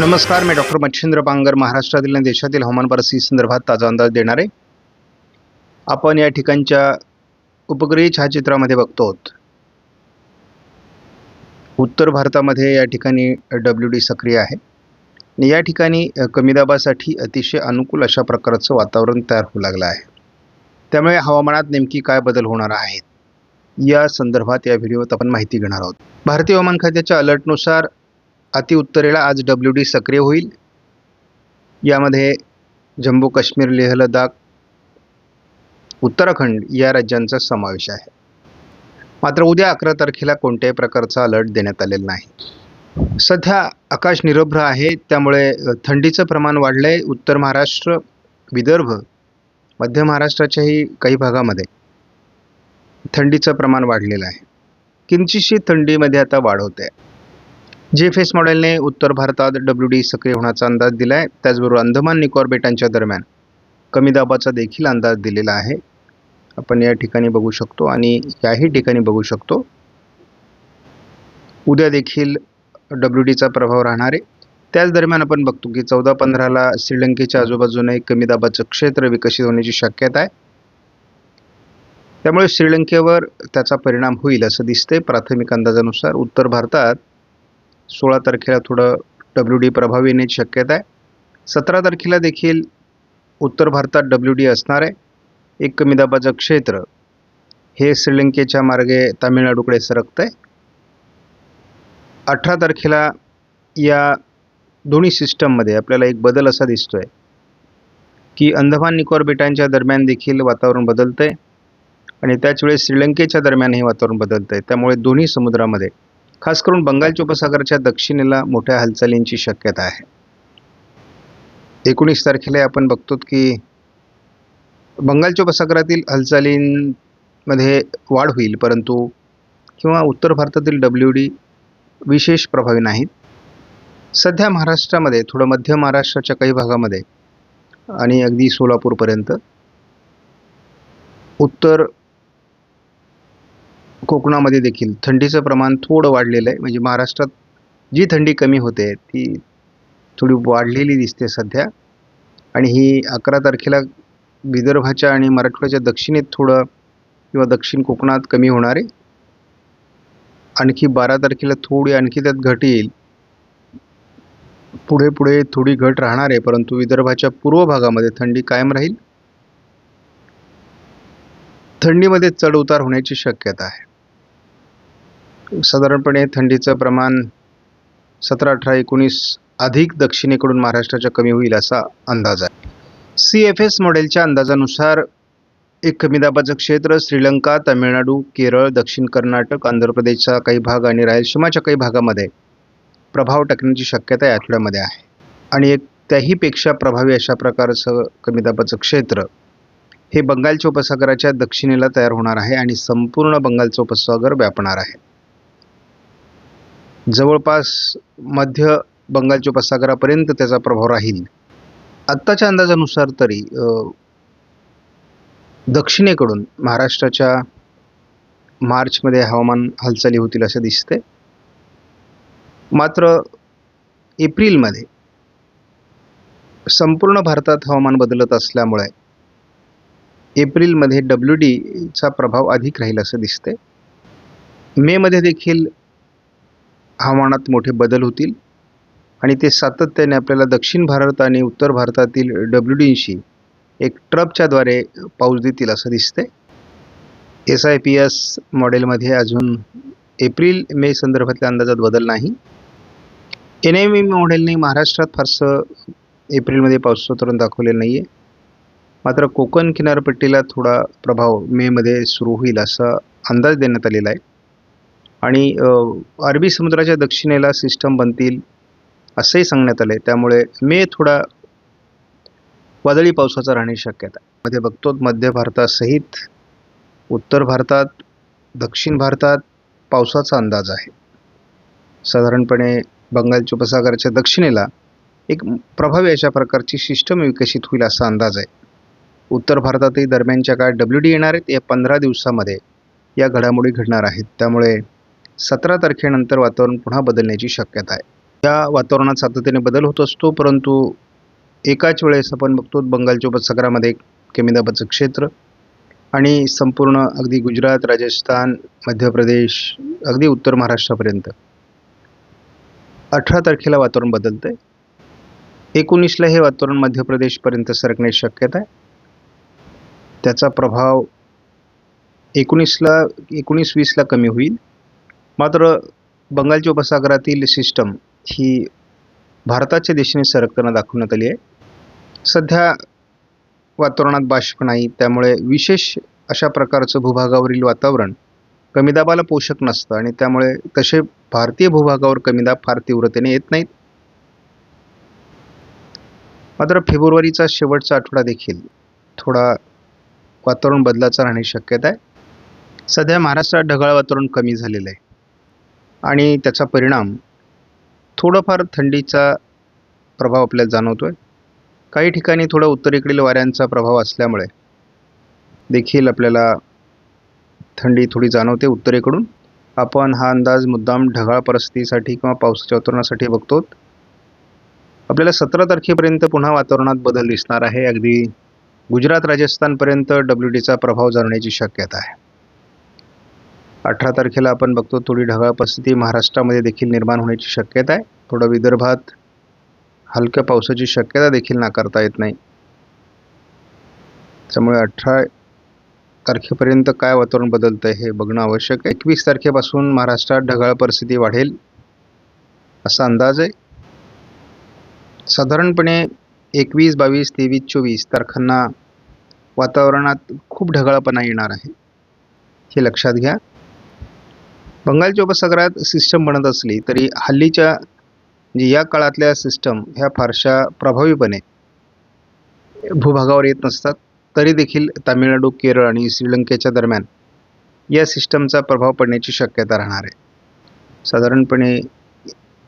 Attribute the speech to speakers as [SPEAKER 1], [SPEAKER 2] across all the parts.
[SPEAKER 1] नमस्कार मी डॉक्टर मच्छिंद्र पांगर महाराष्ट्रातील आणि देशातील हवामान परिस्थिती संदर्भात ताजा अंदाज देणार. आहे आपण या ठिकाणच्या उपग्रही छायाचित्रामध्ये बघतो आहोत उत्तर भारतामध्ये या ठिकाणी डब्ल्यू डी सक्रिय आहे. आणि या ठिकाणी कमी दाबासाठी अतिशय अनुकूल अशा प्रकारचं वातावरण तयार होऊ लागलं आहे. त्यामुळे हवामानात नेमकी काय बदल होणार आहेत या संदर्भात या व्हिडिओत आपण माहिती घेणार आहोत. भारतीय हवामान खात्याच्या अलर्टनुसार अतिउत्तरेला आज डब्ल्यू डी सक्रिय होईल. यामध्ये जम्मू काश्मीर लेह लडाख उत्तराखंड या राज्यांचा समावेश आहे. मात्र उद्या अकरा तारखेला कोणत्याही प्रकारचा अलर्ट देण्यात आलेला नाही. सध्या आकाश निरभ्र आहे. त्यामुळे थंडीचं प्रमाण वाढलं आहे उत्तर महाराष्ट्र विदर्भ मध्य महाराष्ट्राच्याही काही भागामध्ये थंडीचं प्रमाण वाढलेलं आहे. किंचितशी थंडीमध्ये आता वाढ होते. जे एफ एस मॉडेलने उत्तर भारतात डब्ल्यू डी सक्रिय होण्याचा अंदाज दिला आहे त्याचबरोबर अंदमान निकोबार बेटांच्या दरम्यान कमी दाबाचा देखील अंदाज दिलेला आहे. आपण या ठिकाणी बघू शकतो आणि याही ठिकाणी बघू शकतो. उद्या देखील डब्ल्यू डीचा प्रभाव राहणार आहे. त्याच दरम्यान आपण बघतो की चौदा पंधराला श्रीलंकेच्या आजूबाजूने कमी दाबाचं क्षेत्र विकसित होण्याची शक्यता आहे. त्यामुळे श्रीलंकेवर त्याचा परिणाम होईल असं दिसते प्राथमिक अंदाजानुसार. उत्तर भारतात सोळा तारखेला थोडं डब्ल्यू डी प्रभाव येण्याची शक्यता आहे. सतरा तारखेला देखील उत्तर भारतात डब्ल्यू डी असणार आहे. एक कमी दाबाचं क्षेत्र हे श्रीलंकेच्या मार्गे तामिळनाडूकडे सरकतं आहे अठरा तारखेला या दोन्ही सिस्टममध्ये आपल्याला एक बदल असा दिसतो आहे की अंदमान निकोबार बेटांच्या दरम्यान देखील वातावरण बदलतं आहे आणि त्याच वेळेस श्रीलंकेच्या दरम्यान हे वातावरण आहे त्यामुळे दोन्ही समुद्रामध्ये खास करून बंगालच्या उपसागराच्या दक्षिणेला मोठ्या हालचालींची शक्यता आहे. एकोणीस तारखेला आपण बघतो की बंगालच्या उपसागरातील हालचालींमध्ये वाढ होईल परंतु किंवा उत्तर भारतातील डब्ल्यू डी विशेष प्रभावी नाहीत. सध्या महाराष्ट्रामध्ये थोडं मध्य महाराष्ट्राच्या काही भागामध्ये आणि अगदी सोलापूरपर्यंत उत्तर कोकणामध्ये देखील थंडीचं प्रमाण थोडं वाढलेलं आहे. म्हणजे महाराष्ट्रात जी थंडी कमी होते ती थोडी वाढलेली दिसते सध्या. आणि ही अकरा तारखेला विदर्भाच्या आणि मराठवाड्याच्या दक्षिणेत थोडं किंवा दक्षिण कोकणात कमी होणार आहे. आणखी बारा तारखेला थोडी आणखी त्यात घट येईल. पुढे पुढे थोडी घट राहणार आहे परंतु विदर्भाच्या पूर्व भागामध्ये थंडी कायम राहील. थंडीमध्ये चढ उतार होण्याची शक्यता आहे. साधारणपणे थंडीचं प्रमाण सतरा अठरा एकोणीस अधिक दक्षिणेकडून महाराष्ट्राच्या कमी होईल असा अंदाज आहे. सी एफ एस मॉडेलच्या अंदाजानुसार एक कमी दाबाचं क्षेत्र श्रीलंका तामिळनाडू केरळ दक्षिण कर्नाटक आंध्र प्रदेशचा काही भाग आणि रायलसीमाच्या काही भागामध्ये प्रभाव टाकण्याची शक्यता या आठवड्यामध्ये आहे. आणि एक त्याहीपेक्षा प्रभावी अशा प्रकारचं कमी दाबाचं क्षेत्र हे बंगालच्या उपसागराच्या दक्षिणेला तयार होणार आहे आणि संपूर्ण बंगालचं उपसागर व्यापणार आहे. जवळपास मध्य बंगालच्या उपसागरापर्यंत त्याचा प्रभाव राहील. आत्ताच्या अंदाजानुसार तरी दक्षिणेकडून महाराष्ट्राच्या मार्चमध्ये हवामान हालचाली होतील असं दिसते. मात्र एप्रिलमध्ये संपूर्ण भारतात हवामान बदलत असल्यामुळे एप्रिलमध्ये डब्ल्यू डीचा प्रभाव अधिक राहील असं दिसते. मेमध्ये देखील हवामानात मोठे बदल होतील. आणि ते सातत्याने आपल्याला दक्षिण भारत आणि उत्तर भारतातील डब्ल्यू डींशी एक ट्रपच्याद्वारे पाऊस देतील असं दिसते एस आय पी एस मॉडेलमध्ये अजून एप्रिल मे संदर्भातल्या अंदाजात बदल नाही. एन एम ई मॉडेलने महाराष्ट्रात फारसं एप्रिलमध्ये पावसाचं दाखवलेलं नाही आहे मात्र कोकण किनारपट्टीला थोडा प्रभाव मेमध्ये सुरू होईल असा अंदाज देण्यात आलेला आहे. आणि अरबी समुद्राच्या दक्षिणेला सिस्टम बनतील असंही सांगण्यात आलं आहे त्यामुळे मे थोडा वादळी पावसाचा राहण्याची शक्यता मध्ये बघतो मध्य भारतासहित उत्तर भारतात दक्षिण भारतात पावसाचा अंदाज आहे. साधारणपणे बंगालच्या उपसागराच्या दक्षिणेला एक प्रभावी अशा प्रकारची सिस्टम विकसित होईल असा अंदाज आहे. उत्तर भारतातही दरम्यानच्या काळात डब्ल्यू डी येणार आहेत. या पंधरा दिवसामध्ये या घडामोडी घडणार आहेत. त्यामुळे सतरा तारखेनंतर वातावरण पुन्हा बदलण्याची शक्यता आहे. या वातावरणात सातत्याने बदल होत असतो परंतु एकाच वेळेस आपण बघतो बंगालच्या उपसागरामध्ये कमी दाबाचं क्षेत्र आणि संपूर्ण अगदी गुजरात राजस्थान मध्य प्रदेश अगदी उत्तर महाराष्ट्रापर्यंत. अठरा तारखेला वातावरण बदलतं आहे एकोणीसला हे वातावरण मध्य प्रदेशपर्यंत सरकण्याची शक्यता आहे. त्याचा प्रभाव एकोणीसला एकोणीस वीसला कमी होईल. मात्र बंगालच्या उपसागरातील सिस्टम ही भारताच्या दिशेने सरकताना दाखवण्यात आली आहे. सध्या वातावरणात बाष्प नाही त्यामुळे विशेष अशा प्रकारचं भूभागावरील वातावरण कमी दाबाला पोषक नसतं आणि त्यामुळे तसे भारतीय भूभागावर कमी दाब फार तीव्रतेने येत नाहीत. मात्र फेब्रुवारीचा शेवटचा आठवडा देखील थोडा वातावरण बदलाचा राहण्याची शक्यता आहे. सध्या महाराष्ट्रात ढगाळ वातावरण कमी झालेलं आहे. आणि त्याचा परिणाम थोडंफार थंडीचा प्रभाव आपल्याला जाणवतो आहे काही ठिकाणी थोडा उत्तरेकडील वाऱ्यांचा प्रभाव असल्यामुळे देखील आपल्याला थंडी थोडी जाणवते उत्तरेकडून. आपण हा अंदाज मुद्दाम ढगाळ परिस्थितीसाठी किंवा पावसाच्या वातावरणासाठी बघतो आपल्याला सतरा तारखेपर्यंत पुन्हा वातावरणात बदल दिसणार आहे. अगदी गुजरात राजस्थानपर्यंत डब्ल्यू डीचा प्रभाव जाणण्याची शक्यता आहे. अठरा तारखेला आपण बघतो थोडी ढगाळ परिस्थिती महाराष्ट्रामध्ये देखील निर्माण होण्याची शक्यता आहे. थोडं विदर्भात हलक्या पावसाची शक्यता देखील नाकारता येत नाही. त्यामुळे अठरा तारखेपर्यंत काय वातावरण बदलतं आहे हे बघणं आवश्यक आहे. एकवीस तारखेपासून महाराष्ट्रात ढगाळ परिस्थिती वाढेल असा अंदाज आहे. साधारणपणे एकवीस बावीस तेवीस चोवीस तारखांना वातावरणात खूप ढगाळपणा येणार आहे. हे लक्षात घ्या. बंगालच्या उपसागरात सिस्टम बनत असली तरी हल्लीच्या म्हणजे या काळातल्या सिस्टम ह्या फारशा प्रभावीपणे भूभागावर येत नसतात. तरी देखील तामिळनाडू केरळ आणि श्रीलंकेच्या दरम्यान या सिस्टमचा प्रभाव पडण्याची शक्यता राहणार आहे. साधारणपणे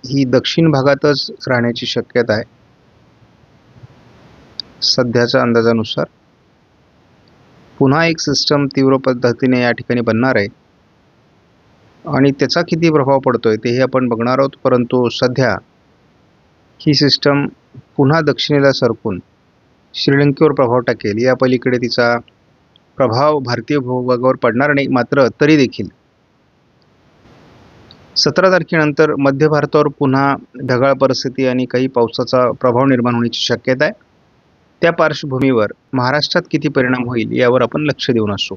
[SPEAKER 1] ही दक्षिण भागातच राहण्याची शक्यता आहे. सध्याच्या अंदाजानुसार पुन्हा एक सिस्टम तीव्र पद्धतीने या ठिकाणी बनणार आहे. आणि त्याचा किती प्रभाव पडतो आहे तेही आपण बघणार आहोत. परंतु सध्या ही सिस्टम पुन्हा दक्षिणेला सरकून श्रीलंकेवर प्रभाव टाकेल. या पलीकडे तिचा प्रभाव भारतीय भूभागावर पडणार नाही मात्र तरी देखील. सतरा तारखेनंतर मध्य भारतावर पुन्हा ढगाळ परिस्थिती आणि काही पावसाचा प्रभाव निर्माण होण्याची शक्यता आहे. त्या पार्श्वभूमीवर महाराष्ट्रात किती परिणाम होईल यावर आपण लक्ष देऊन असू.